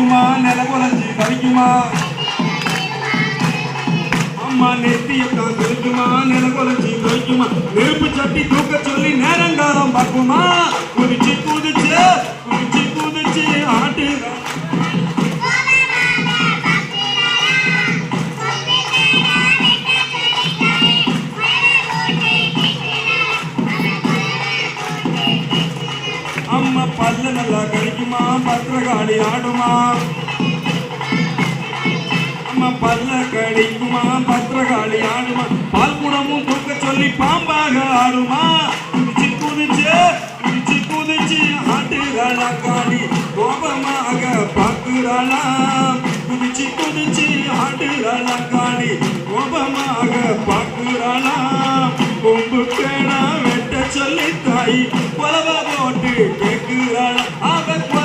கழிக்குமா நில குறைஞ்சி கழிக்குமா அம்மா நெத்தியத்தான் கழிக்குமா நில குறைஞ்சி கழிக்குமா நெருப்பு சட்டி தூக்க சொல்லி நேரங்காலம் பார்க்குமா குதிச்சு குதிச்சு குதிச்சு குதிச்சு ஆட்டுறா அம்மா பல்ல நல்லா கழிக்குமா பத்திரகாளி ஆடுமா? அம்மா பல்ல கடிக்குமா பத்திரகாளி ஆடுமா? பால் குடமும் தூக்க சொல்லி பாம்பாக ஆடுமா? குதிச்சு குதிச்சு குதிச்சு குதிச்சு ஆட்டுகளா காளி கோபமாக பார்க்கிறாளா குதிச்சு குதிச்சு ஆட்டுகளா காளி கோபமாக பார்க்கிறாளா கொம்பு கேடா வெட்ட சொல்லி தாய் கொலவ